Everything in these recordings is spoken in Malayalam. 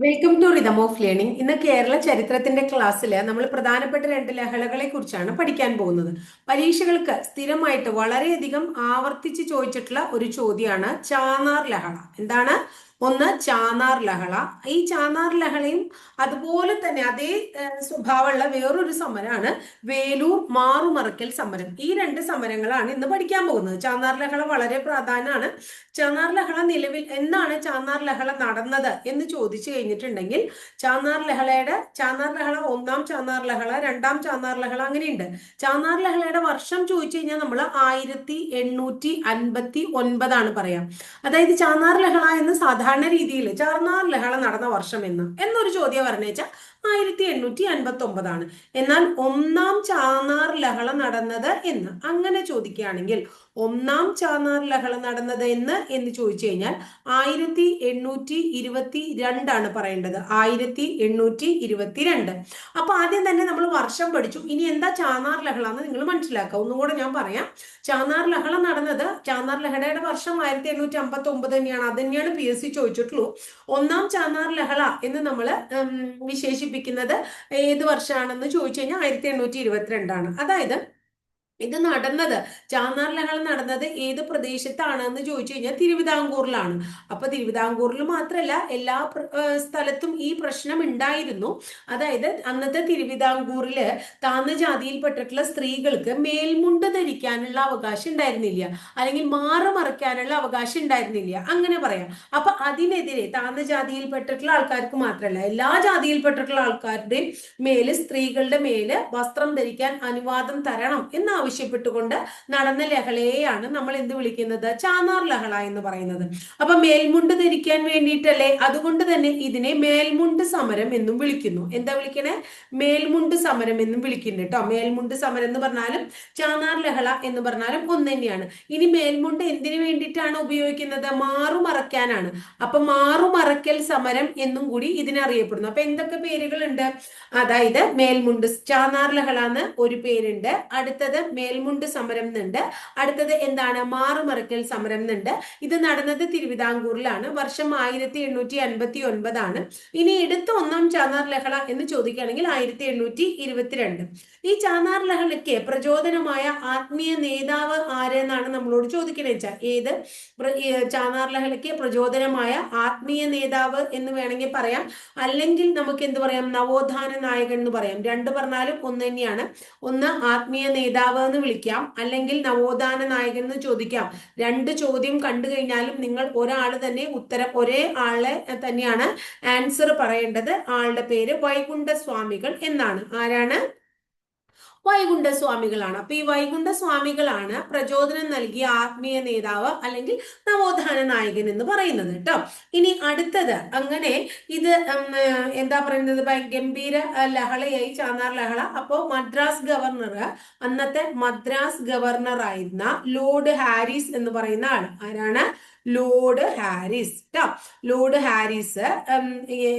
Welcome to rhythm of learning ഇന്ന് കേരള ചരിത്രത്തിന്റെ ക്ലാസ്സിൽ നമ്മൾ പ്രധാനപ്പെട്ട രണ്ട് ലഹളകളെ കുറിച്ചാണ് പഠിക്കാൻ പോകുന്നത്. പരീക്ഷകൾക്ക് സ്ഥിരമായിട്ട് വളരെയധികം ആവർത്തിച്ച് ചോദിച്ചിട്ടുള്ള ഒരു ചോദ്യമാണ് ചാന്നാർ ലഹള. എന്താണ്? ഒന്ന് ചാനാർ ലഹള. ഈ ചാനാർ ലഹളയും അതുപോലെ തന്നെ അതേ സ്വഭാവമുള്ള വേറൊരു സമരമാണ് വേലൂർ മാറുമറക്കൽ സമരം. ഈ രണ്ട് സമരങ്ങളാണ് ഇന്ന് പഠിക്കാൻ പോകുന്നത്. ചാനാർ ലഹള വളരെ പ്രാധാന്യമാണ്. ചാനാർ ലഹള നിലവിൽ എന്നാണ് ചാനാർ ലഹള നടന്നത് എന്ന് ചോദിച്ചു കഴിഞ്ഞിട്ടുണ്ടെങ്കിൽ ചാനാർ ലഹളയുടെ ചാനാർ ലഹള ഒന്നാം ചാനാർ ലഹള രണ്ടാം ചാനാർ ലഹള അങ്ങനെയുണ്ട്. ചാനാർ ലഹളയുടെ വർഷം ചോദിച്ചു കഴിഞ്ഞാൽ നമ്മൾ ആയിരത്തി എണ്ണൂറ്റി അൻപത്തി ഒൻപതാണ് പറയാം. അതായത് ചാനാർ ലഹള എന്ന് സാധാരണ സാധാരണ രീതിയിൽ ചാർന്നാർ ലഹള നടന്ന വർഷം എന്ന്. എന്നൊരു ചോദ്യം പറഞ്ഞേച്ച ആയിരത്തി എണ്ണൂറ്റി അൻപത്തി ഒമ്പതാണ് എന്നാൽ ഒന്നാം ചാർന്നാർ ലഹള നടന്നത് എന്ന്. അങ്ങനെ ചോദിക്കുകയാണെങ്കിൽ ഒന്നാം ചാന്നാർ ലഹള നടന്നത് എന്ന് എന്ന് ചോദിച്ചു കഴിഞ്ഞാൽ ആയിരത്തി എണ്ണൂറ്റി ഇരുപത്തി രണ്ടാണ് പറയേണ്ടത്. ആയിരത്തി എണ്ണൂറ്റി ഇരുപത്തി രണ്ട്. അപ്പൊ ആദ്യം തന്നെ നമ്മൾ വർഷം പഠിച്ചു. ഇനി എന്താ ചാന്നാർ ലഹള എന്ന് നിങ്ങൾ മനസ്സിലാക്കുക. ഒന്നും കൂടെ ഞാൻ പറയാം. ചാന്നാർ ലഹള നടന്നത് ചാന്നാർ ലഹളയുടെ വർഷം ആയിരത്തി എണ്ണൂറ്റി അമ്പത്തി ഒമ്പത് തന്നെയാണ്. അത് തന്നെയാണ് പി എസ് സി ചോദിച്ചിട്ടുള്ളൂ. ഒന്നാം ചാന്നാർ ലഹള എന്ന് നമ്മൾ വിശേഷിപ്പിക്കുന്നത് ഏത് വർഷമാണെന്ന് ചോദിച്ചു കഴിഞ്ഞാൽ ആയിരത്തി എണ്ണൂറ്റി ഇരുപത്തിരണ്ടാണ്. അതായത് ഇത് നടന്നത്. ചാന്നാർ ലഹള നടന്നത് ഏത് പ്രദേശത്താണ് എന്ന് ചോദിച്ചു കഴിഞ്ഞാൽ തിരുവിതാംകൂറിലാണ്. അപ്പൊ തിരുവിതാംകൂറിൽ മാത്രമല്ല എല്ലാ സ്ഥലത്തും ഈ പ്രശ്നം ഉണ്ടായിരുന്നു. അതായത് അന്നത്തെ തിരുവിതാംകൂറിൽ താന്ന ജാതിയിൽപ്പെട്ടിട്ടുള്ള സ്ത്രീകൾക്ക് മേൽമുണ്ട് ധരിക്കാനുള്ള അവകാശം ഉണ്ടായിരുന്നില്ല. അല്ലെങ്കിൽ മാറു മറയ്ക്കാനുള്ള അവകാശം ഉണ്ടായിരുന്നില്ല. അങ്ങനെ പറയാം. അപ്പൊ അതിനെതിരെ താന്ന ജാതിയിൽപ്പെട്ടിട്ടുള്ള ആൾക്കാർക്ക് മാത്രമല്ല എല്ലാ ജാതിയിൽപ്പെട്ടിട്ടുള്ള ആൾക്കാരുടെയും മേൽ സ്ത്രീകളുടെ മേൽ വസ്ത്രം ധരിക്കാൻ അനുവാദം തരണം എന്നാവശ്യം ആവശ്യപ്പെട്ടുകൊണ്ട് നടന്ന ലഹളയെയാണ് നമ്മൾ എന്ത് വിളിക്കുന്നത്? ചാന്നാർ ലഹള എന്ന് പറയുന്നത്. അപ്പൊ മേൽമുണ്ട് ധരിക്കാൻ വേണ്ടിയിട്ടല്ലേ? അതുകൊണ്ട് തന്നെ ഇതിനെ മേൽമുണ്ട് സമരം എന്നും വിളിക്കുന്നു. എന്താ വിളിക്കണേ? മേൽമുണ്ട് സമരം എന്നും വിളിക്കുന്നു കേട്ടോ. മേൽമുണ്ട് സമരം എന്ന് പറഞ്ഞാലും ചാന്നാർ ലഹള എന്ന് പറഞ്ഞാലും ഒന്ന് തന്നെയാണ്. ഇനി മേൽമുണ്ട് എന്തിനു വേണ്ടിയിട്ടാണ് ഉപയോഗിക്കുന്നത്? മാറുമറയ്ക്കാനാണ്. അപ്പൊ മാറുമറയ്ക്കൽ സമരം എന്നും കൂടി ഇതിനറിയപ്പെടുന്നു അപ്പൊ എന്തൊക്കെ പേരുകളുണ്ട്? അതായത് മേൽമുണ്ട് ചാന്നാർ ലഹള എന്ന് ഒരു പേരുണ്ട്. അടുത്തത് മേൽമുണ്ട് സമരം എന്നുണ്ട്. അടുത്തത് എന്താണ്? മാറുമറക്കൽ സമരം എന്നുണ്ട്. ഇത് നടന്നത് തിരുവിതാംകൂറിലാണ്. വർഷം ആയിരത്തി എണ്ണൂറ്റി അൻപത്തി ഒൻപതാണ് ഇനി എടുത്ത ഒന്നാം ചാന്നാർ ലഹള എന്ന് ചോദിക്കുകയാണെങ്കിൽ ആയിരത്തി എണ്ണൂറ്റി ഇരുപത്തിരണ്ട് ഈ ചാനാർ ലഹളയ്ക്ക് പ്രചോദനമായ ആത്മീയ നേതാവ് ആരെന്നാണ് നമ്മളോട് ചോദിക്കണേ വെച്ചാൽ ഏത്? ചാനാർ ലഹളയ്ക്ക് പ്രചോദനമായ ആത്മീയ നേതാവ് എന്ന് വേണമെങ്കിൽ പറയാം. അല്ലെങ്കിൽ നമുക്ക് എന്ത് പറയാം? നവോത്ഥാന നായകൻ എന്ന് പറയാം. രണ്ട് പറഞ്ഞാലും ഒന്ന് തന്നെയാണ്. ഒന്ന് ആത്മീയ നേതാവ് എന്ന് വിളിക്കാം. അല്ലെങ്കിൽ നവോത്ഥാന നായകൻ എന്ന് ചോദിക്കാം. രണ്ട് ചോദ്യം കണ്ടു കഴിഞ്ഞാലും നിങ്ങൾ ഒരാൾ തന്നെ ഉത്തരം ഒരേ ആളെ തന്നെയാണ് ആൻസർ പറയേണ്ടത്. ആളുടെ പേര് വൈകുണ്ഠ സ്വാമികൾ എന്നാണ്. ആരാണ്? വൈകുണ്ഠ സ്വാമികളാണ് അപ്പൊ ഈ വൈകുണ്ഠ സ്വാമികളാണ് പ്രചോദനം നൽകിയ ആത്മീയ നേതാവ് അല്ലെങ്കിൽ നവോത്ഥാന നായകൻ എന്ന് പറയുന്നത് കേട്ടോ. ഇനി അടുത്തത് അങ്ങനെ ഇത് എന്താ പറയുന്നത്? ഗംഭീര ലഹളയായി ചാന്നാർ ലഹള. അപ്പോ മദ്രാസ് ഗവർണർ അന്നത്തെ മദ്രാസ് ഗവർണർ ആയിരുന്ന ലോർഡ് ഹാരിസ് എന്ന് പറയുന്ന ആൾ ആരാണ്? ലോർഡ് ഹാരിസ് കേട്ടോ ലോർഡ് ഹാരിസ്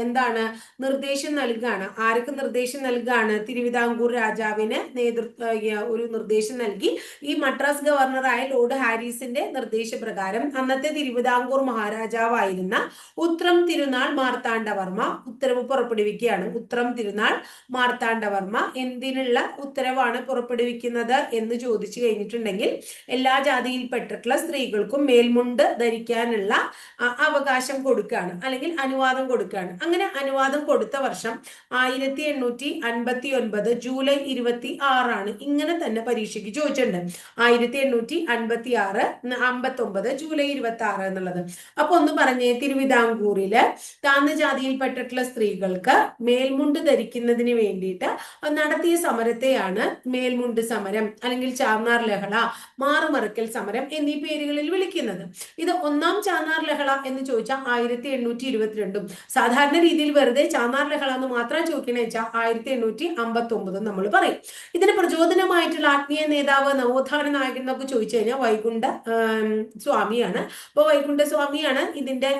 എന്താണ് നിർദ്ദേശം നൽകുകയാണ് ആർക്ക് നിർദ്ദേശം നൽകുകയാണ് തിരുവിതാംകൂർ രാജാവിന് നേതൃത്വ ഒരു നിർദ്ദേശം നൽകി. ഈ മദ്രാസ് ഗവർണറായ ലോർഡ് ഹാരിസിന്റെ നിർദ്ദേശപ്രകാരം അന്നത്തെ തിരുവിതാംകൂർ മഹാരാജാവായിരുന്ന ഉത്രം തിരുനാൾ മാർത്താണ്ഡവർമ്മ ഉത്തരവ് പുറപ്പെടുവിക്കുകയാണ്. ഉത്രം തിരുനാൾ മാർത്താണ്ഡവർമ്മ എന്തിനുള്ള ഉത്തരവാണ് പുറപ്പെടുവിക്കുന്നത് എന്ന് ചോദിച്ചു കഴിഞ്ഞിട്ടുണ്ടെങ്കിൽ എല്ലാ ജാതിയിൽപ്പെട്ടിട്ടുള്ള സ്ത്രീകൾക്കും മേൽമുണ്ട് ധരിക്കാനുള്ള അവകാശം കൊടുക്കുകയാണ് അല്ലെങ്കിൽ അനുവാദം കൊടുക്കുകയാണ് അങ്ങനെ അനുവാദം കൊടുത്ത വർഷം ആയിരത്തി എണ്ണൂറ്റി അൻപത്തി ഒൻപത് ജൂലൈ ഇരുപത്തി ആറാണ് ഇങ്ങനെ തന്നെ പരീക്ഷയ്ക്ക് ചോദിച്ചിട്ടുണ്ട്. ആയിരത്തി എണ്ണൂറ്റി അൻപത്തി ആറ് അമ്പത്തി ഒമ്പത് ജൂലൈ ഇരുപത്തി ആറ് എന്നുള്ളത്. അപ്പൊ ഒന്ന് പറഞ്ഞേ തിരുവിതാംകൂറിൽ താന്ന ജാതിയിൽപ്പെട്ടിട്ടുള്ള സ്ത്രീകൾക്ക് മേൽമുണ്ട് ധരിക്കുന്നതിന് വേണ്ടിയിട്ട് നടത്തിയ സമരത്തെയാണ് മേൽമുണ്ട് സമരം അല്ലെങ്കിൽ ചാർന്നാർ ലഹള മാറുമറക്കൽ സമരം എന്നീ പേരുകളിൽ വിളിക്കുന്നത്. ഇത് ഒന്നാം ചാനാർ ലഹള എന്ന് ചോദിച്ചാൽ ആയിരത്തി എണ്ണൂറ്റി ഇരുപത്തിരണ്ടും സാധാരണ രീതിയിൽ വെറുതെ ചാനാർ ലഹള എന്ന് മാത്രം ചോദിക്കണേ വെച്ചാൽ ആയിരത്തി എണ്ണൂറ്റി അമ്പത്തി ഒമ്പതും നമ്മൾ പറയും. ഇതിന് പ്രചോദനമായിട്ടുള്ള ആത്മീയ നേതാവ് നവോത്ഥാന നായകൻ എന്നൊക്കെ ചോദിച്ചു കഴിഞ്ഞാൽ വൈകുണ്ഠ സ്വാമിയാണ്. അപ്പോൾ വൈകുണ്ഠ സ്വാമിയാണ് ഇതിന്റെ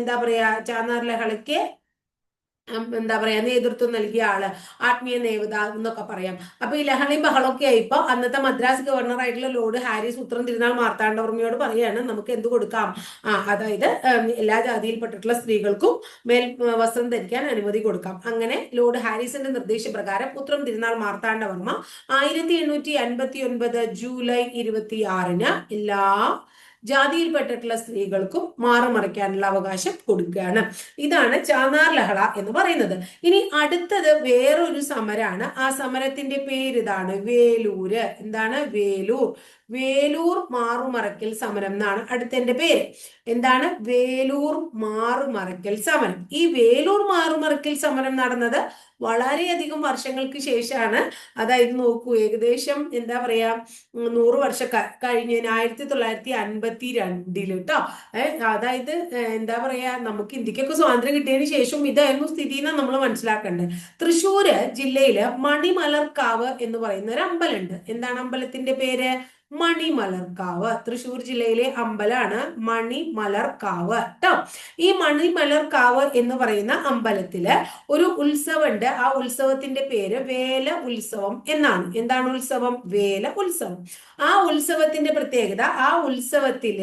എന്താ പറയാ ചാനാർ ലഹളയ്ക്ക് എന്താ പറയാ നേതൃത്വം നൽകിയ ആൾ ആത്മീയ നേവത എന്നൊക്കെ പറയാം. അപ്പൊ ഈ ലഹളയും ബഹളൊക്കെ ആയിപ്പോ അന്നത്തെ മദ്രാസ് ഗവർണർ ആയിട്ടുള്ള ലോർഡ് ഹാരിസ് ഉത്തരം തിരുനാൾ മാർത്താണ്ഡവർമ്മയോട് പറയാണ് നമുക്ക് എന്ത് കൊടുക്കാം? ആ അതായത് എല്ലാ ജാതിയിൽപ്പെട്ടിട്ടുള്ള സ്ത്രീകൾക്കും മേൽ വസ്ത്രം ധരിക്കാൻ അനുമതി കൊടുക്കാം. അങ്ങനെ ലോർഡ് ഹാരിസിന്റെ നിർദ്ദേശപ്രകാരം ഉത്തരം തിരുനാൾ മാർത്താണ്ഡവർമ്മ ആയിരത്തി എണ്ണൂറ്റി അൻപത്തി ഒൻപത് ജൂലൈ ഇരുപത്തി ആറിന് എല്ലാ ജാതിയിൽപ്പെട്ടിട്ടുള്ള സ്ത്രീകൾക്കും മാറുമറയ്ക്കാനുള്ള അവകാശം കൊടുക്കുകയാണ്. ഇതാണ് ചാനാർ ലഹള എന്ന് പറയുന്നത്. ഇനി അടുത്തത് വേറൊരു സമരാണ്. ആ സമരത്തിന്റെ പേര് ഇതാണ് വേലൂര്. എന്താണ്? വേലൂർ. വേലൂർ മാറുമറയ്ക്കൽ സമരം എന്നാണ് അടുത്തതിന്റെ പേര്. എന്താണ്? വേലൂർ മാറുമറയ്ക്കൽ സമരം. ഈ വേലൂർ മാറുമറയ്ക്കൽ സമരം നടന്നത് വളരെയധികം വർഷങ്ങൾക്ക് ശേഷമാണ്. അതായത് നോക്കൂ ഏകദേശം എന്താ പറയാ നൂറ് വർഷം കഴിഞ്ഞ് ആയിരത്തി തൊള്ളായിരത്തി അൻപത്തി രണ്ടിൽ കേട്ടോ അതായത് എന്താ പറയാ നമുക്ക് ഇന്ത്യക്കൊക്കെ സ്വാതന്ത്ര്യം കിട്ടിയതിന് ശേഷം ഇതായിരുന്നു സ്ഥിതി എന്നാണ് നമ്മൾ മനസ്സിലാക്കേണ്ടത് തൃശ്ശൂര് ജില്ലയിൽ മണിമലർക്കാവ് എന്ന് പറയുന്ന ഒരു അമ്പലമുണ്ട് എന്താണ് അമ്പലത്തിന്റെ പേര്? മണിമലർക്കാവ്. തൃശൂർ ജില്ലയിലെ അമ്പലമാണ് മണിമലർക്കാവ്. കേട്ടോ ഈ മണിമലർക്കാവ് എന്ന് പറയുന്ന അമ്പലത്തിൽ ഒരു ഉത്സവമുണ്ട്. ആ ഉത്സവത്തിന്റെ പേര് വേല ഉത്സവം എന്നാണ്. എന്താണ് ഉത്സവം? വേല ഉത്സവം. ആ ഉത്സവത്തിന്റെ പ്രത്യേകത ആ ഉത്സവത്തിൽ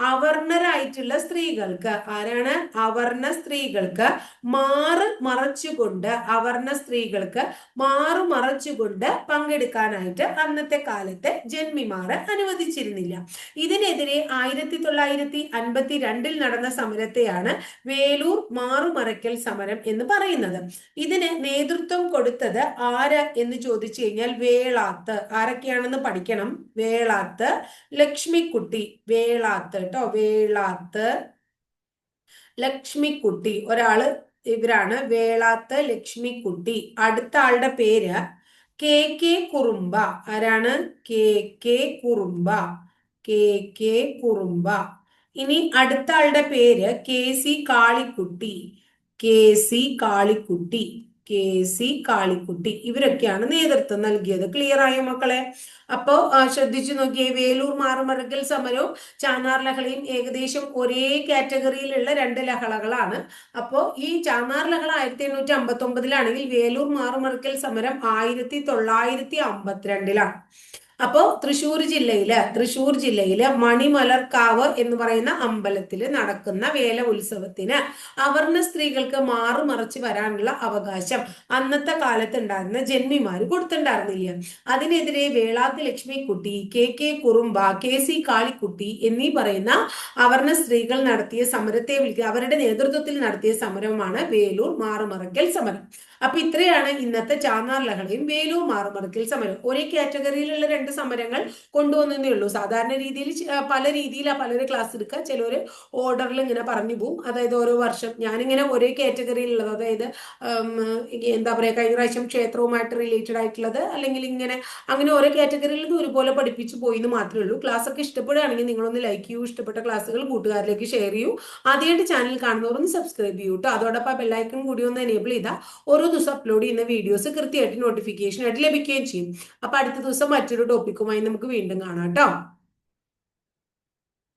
അവർണരായിട്ടുള്ള സ്ത്രീകൾക്ക്. ആരാണ്? അവർണ സ്ത്രീകൾക്ക് മാറ് മറച്ചുകൊണ്ട് അവർണ സ്ത്രീകൾക്ക് മാറു മറച്ചുകൊണ്ട് പങ്കെടുക്കാനായിട്ട് അന്നത്തെ കാലത്തെ ജന്മിമാർ അനുവദിച്ചിരുന്നില്ല. ഇതിനെതിരെ ആയിരത്തി തൊള്ളായിരത്തി അൻപത്തി രണ്ടിൽ നടന്ന സമരത്തെയാണ് വേലൂർ മാറുമറയ്ക്കൽ സമരം എന്ന് പറയുന്നത്. ഇതിന് നേതൃത്വം കൊടുത്തത് ആര് എന്ന് ചോദിച്ചു കഴിഞ്ഞാൽ വേളാത്ത്. ആരൊക്കെയാണെന്ന് പഠിക്കണം? വേളാത്ത്. ലക്ഷ്മിക്കുട്ടി. വേളാത്ത്. കേട്ടോ? വേളാത്ത് ലക്ഷ്മിക്കുട്ടി. ഒരാൾ ഇവരാണ്. വേളാത്ത് ലക്ഷ്മിക്കുട്ടി. അടുത്ത ആളുടെ പേര് കെ കെ കുറുമ്പ. ആരാണ്? K K Kurumba. K K Kurumba. ഇനി അടുത്ത ആളുടെ പേര് K C Kalikutty. K C Kalikutty. K C Kalikutty. ഇവരൊക്കെയാണ് നേതൃത്വം നൽകിയത്. ക്ലിയർ ആയോ മക്കളെ? അപ്പോ ശ്രദ്ധിച്ചു നോക്കിയേ. വേലൂർ മാറുമറക്കൽ സമരവും ചാനാർ ലഹളയും ഏകദേശം ഒരേ കാറ്റഗറിയിലുള്ള രണ്ട് ലഹളകളാണ്. അപ്പോ ഈ ചാനാർ ലഹള ആയിരത്തി എണ്ണൂറ്റി അമ്പത്തി ഒമ്പതിലാണെങ്കിൽ വേലൂർ മാറുമറക്കൽ സമരം ആയിരത്തി തൊള്ളായിരത്തി അമ്പത്തിരണ്ടിലാണ് അപ്പോ തൃശ്ശൂർ ജില്ലയിൽ തൃശ്ശൂർ ജില്ലയിൽ മണിമലർക്കാവ് എന്ന് പറയുന്ന അമ്പലത്തിൽ നടക്കുന്ന വേല ഉത്സവത്തിന് അവർണ സ്ത്രീകൾക്ക് മാറു മറച്ച് വരാനുള്ള അവകാശം അന്നത്തെ കാലത്ത് ഉണ്ടായിരുന്ന ജന്മിമാർ കൊടുത്തിട്ടുണ്ടായിരുന്നില്ല. അതിനെതിരെ Velath Lakshmikutty K K Kurumba K C Kalikutty എന്നീ പറയുന്ന അവർണ സ്ത്രീകൾ നടത്തിയ സമരത്തെ വിളിക്കുക അവരുടെ നേതൃത്വത്തിൽ നടത്തിയ സമരമാണ് വേലൂർ മാറുമറയ്ക്കൽ സമരം. അപ്പൊ ഇത്രയാണ് ഇന്നത്തെ ചാന്നാർ ലഹളയും വേലൂർ മാറുമറയ്ക്കൽ സമരം. ഒരേ കാറ്റഗറിയിലുള്ള രണ്ട് സമരങ്ങൾ കൊണ്ടുവന്നേ ഉള്ളൂ. സാധാരണ രീതിയിൽ പല രീതിയിലാണ് പലര് ക്ലാസ് എടുക്കുക. ചിലർ ഓർഡറിൽ ഇങ്ങനെ പറഞ്ഞു പോകും അതായത് ഓരോ വർഷം ഞാനിങ്ങനെ ഒരേ കാറ്റഗറിയിലുള്ളത് അതായത് എന്താ പറയുക കഴിഞ്ഞ പ്രാവശ്യം ക്ഷേത്രവുമായിട്ട് റിലേറ്റഡ് ആയിട്ടുള്ളത് അല്ലെങ്കിൽ ഇങ്ങനെ അങ്ങനെ ഓരോ കാറ്റഗറിയിൽ നിന്ന് ഒരുപോലെ പഠിപ്പിച്ചു പോയി എന്ന് മാത്രമേ ഉള്ളൂ. ക്ലാസ് ഒക്കെ ഇഷ്ടപ്പെടുകയാണെങ്കിൽ നിങ്ങളൊന്ന് ലൈക്ക് ചെയ്യൂ. ഇഷ്ടപ്പെട്ട ക്ലാസ്സുകൾ കൂട്ടുകാരിലേക്ക് ഷെയർ ചെയ്യൂ. ആദ്യമായിട്ട് ചാനൽ കാണുന്നവർ ഒന്ന് സബ്സ്ക്രൈബ് ചെയ്യൂ കേട്ടോ അതോടൊപ്പം ബെല്ലൈക്കൺ കൂടി ഒന്ന് എനേബിൾ ചെയ്താൽ ഓരോ ദിവസം അപ്ലോഡ് ചെയ്യുന്ന വീഡിയോസ് കൃത്യമായിട്ട് നോട്ടിഫിക്കേഷൻ ആയിട്ട് ലഭിക്കുകയും ചെയ്യും. അപ്പൊ അടുത്ത ദിവസം മറ്റൊരു ടോപ്പിക്കുമായി നമുക്ക് വീണ്ടും കാണാം കേട്ടോ.